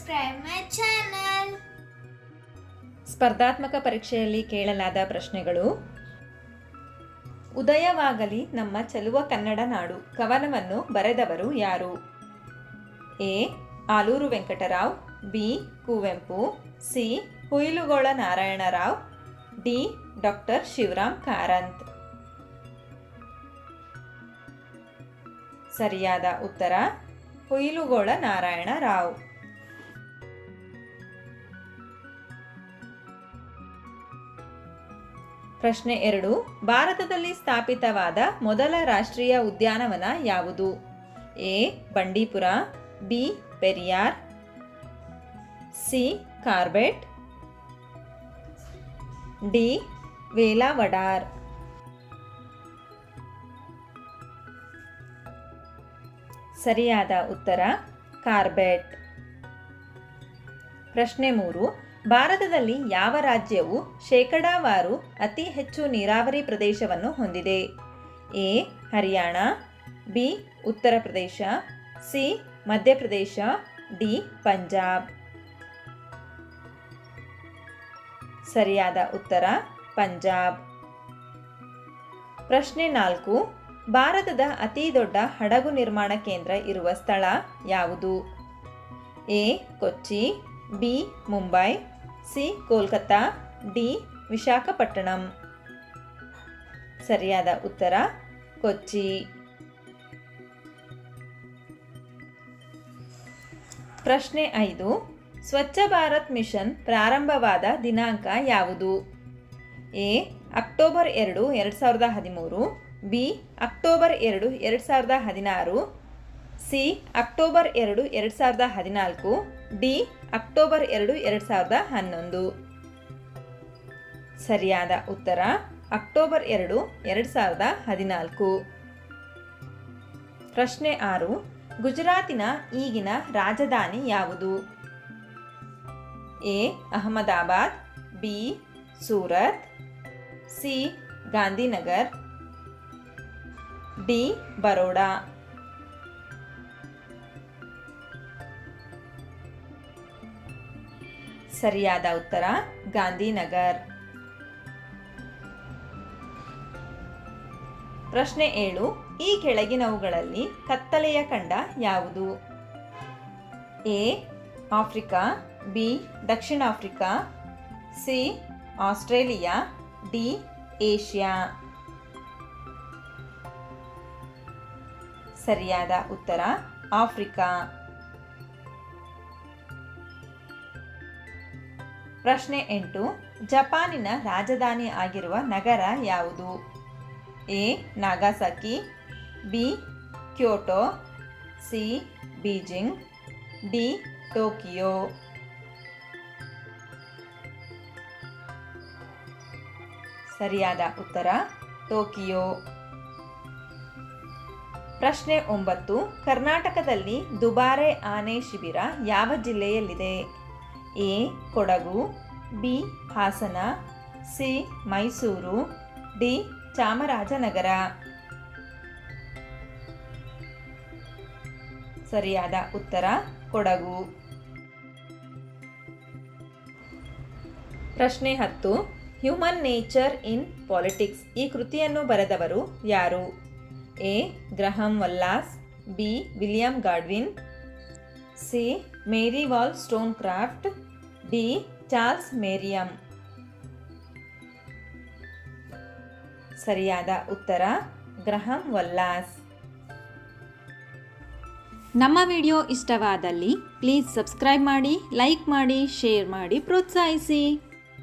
subscribe my channel. ಸ್ಪರ್ಧಾತ್ಮಕ ಪರೀಕ್ಷೆಯಲ್ಲಿ ಕೇಳಲಾದ ಪ್ರಶ್ನೆಗಳು. ಉದಯವಾಗಲಿ ನಮ್ಮ ಚೆಲುವ ಕನ್ನಡ ನಾಡು. ಕವನವನ್ನು ಬರೆದವರು ಯಾರು? A. Alur Venkatarao. B. Kuvempu. C. Huilgol Narayanarao. D. Doctor Shivaram Karanth. ಸರಿಯಾದ ಉತ್ತರ, ಹುಯಿಲುಗೋಳ ನಾರಾಯಣ ರಾವ್ ಪ್ರಶ್ನೆ ಎರಡು, ಭಾರತದಲ್ಲಿ ಸ್ಥಾಪಿತವಾದ ಮೊದಲ ರಾಷ್ಟ್ರೀಯ ಉದ್ಯಾನವನ ಯಾವುದು? A, Bandipur, B, Periyar, C, Corbett, D Velavadar ಸರಿಯಾದ ಉತ್ತರ, ಕಾರ್ಬೆಟ್. ಪ್ರಶ್ನೆ ಮೂರು ಭಾರತದಲ್ಲಿ ಯಾವ ರಾಜ್ಯವು ಶೇಕಡಾವಾರು ಅತಿ ಹೆಚ್ಚು ನೀರಾವರಿ ಪ್ರದೇಶವನ್ನು ಹೊಂದಿದೆ? A, Haryana, B, Uttar Pradesh, C Madhya Pradesh D, Punjab. ಸರಿಯಾದ ಉತ್ತರ, ಪಂಜಾಬ್. ಪ್ರಶ್ನೆ ನಾಲ್ಕು, ಭಾರತದ ಅತಿ ದೊಡ್ಡ ಹಡಗು ನಿರ್ಮಾಣ ಕೇಂದ್ರ ಇರುವ ಸ್ಥಳ ಯಾವುದು? A, Kochi B, Mumbai, C, Kolkata, D, Visakhapatnam. ಸರಿಯಾದ ಉತ್ತರ, ಕೊಚ್ಚಿ. ಪ್ರಶ್ನೆ ಐದು, ಸ್ವಚ್ಛ ಭಾರತ್ ಮಿಷನ್ ಪ್ರಾರಂಭವಾದ ದಿನಾಂಕ ಯಾವುದು? ಎ, ಅಕ್ಟೋಬರ್ ಎರಡು ಎರಡು ಸಾವಿರದ ಹದಿಮೂರು, ಬಿ, ಅಕ್ಟೋಬರ್ ಎರಡು ಎರಡು ಸಾವಿರದ ಹದಿನಾರು ಸಿ, ಅಕ್ಟೋಬರ್ ಎರಡು ಎರಡು ಸಾವಿರದ ಹದಿನಾಲ್ಕು. ಡಿ, ಅಕ್ಟೋಬರ್ ಎರಡು ಎರಡು ಸಾವಿರದ ಹನ್ನೊಂದು. ಸರಿಯಾದ ಉತ್ತರ, ಅಕ್ಟೋಬರ್ ಎರಡು ಎರಡು ಸಾವಿರದ ಹದಿನಾಲ್ಕು. ಪ್ರಶ್ನೆ ಆರು, ಗುಜರಾತಿನ ಈಗಿನ ರಾಜಧಾನಿ ಯಾವುದು? A, Ahmedabad, B, Surat, C, Gandhinagar. D, Baroda. ಸರಿಯಾದ ಉತ್ತರ, ಗಾಂಧಿನಗರ್. ಪ್ರಶ್ನೆ ಏಳು, ಈ ಕೆಳಗಿನವುಗಳಲ್ಲಿ ಕತ್ತಲೆಯ ಖಂಡ ಯಾವುದು? A, Africa, B, Dakshina Africa, C, Australia, D, Asia. ಸರಿಯಾದ ಉತ್ತರ, ಆಫ್ರಿಕಾ. ಪ್ರಶ್ನೆ ಎಂಟು, ಜಪಾನಿನ ರಾಜಧಾನಿ ಆಗಿರುವ ನಗರ ಯಾವುದು? A, Nagasaki, B, Kyoto, C, Beijing, D, Tokyo. ಸರಿಯಾದ ಉತ್ತರ, ಟೋಕಿಯೋ. ಪ್ರಶ್ನೆ ಒಂಬತ್ತು, ಕರ್ನಾಟಕದಲ್ಲಿ ದುಬಾರೆ ಆನೆ ಶಿಬಿರ ಯಾವ ಜಿಲ್ಲೆಯಲ್ಲಿದೆ? A Kodagu, B Hassan, C Mysuru, D Chamarajanagar. ಸರಿಯಾದ ಉತ್ತರ ಕೊಡಗು. ಪ್ರಶ್ನೆ ಹತ್ತು. ಹ್ಯೂಮನ್ ನೇಚರ್ ಇನ್ ಪಾಲಿಟಿಕ್ಸ್ ಈ ಕೃತಿಯನ್ನು ಬರೆದವರು ಯಾರು? A. Graham Wallas, B. William Godwin C. Mary Wollstonecraft D Charles Merriam ಸರಿಯಾದ ಉತ್ತರ, ಗ್ರಹಂ ವಲ್ಲಾಸ್. ನಮ್ಮ ವಿಡಿಯೋ ಇಷ್ಟವಾದಲ್ಲಿ ಪ್ಲೀಸ್ ಸಬ್ಸ್ಕ್ರೈಬ್ ಮಾಡಿ ಲೈಕ್ ಮಾಡಿ ಶೇರ್ ಮಾಡಿ, ಪ್ರೋತ್ಸಾಹಿಸಿ.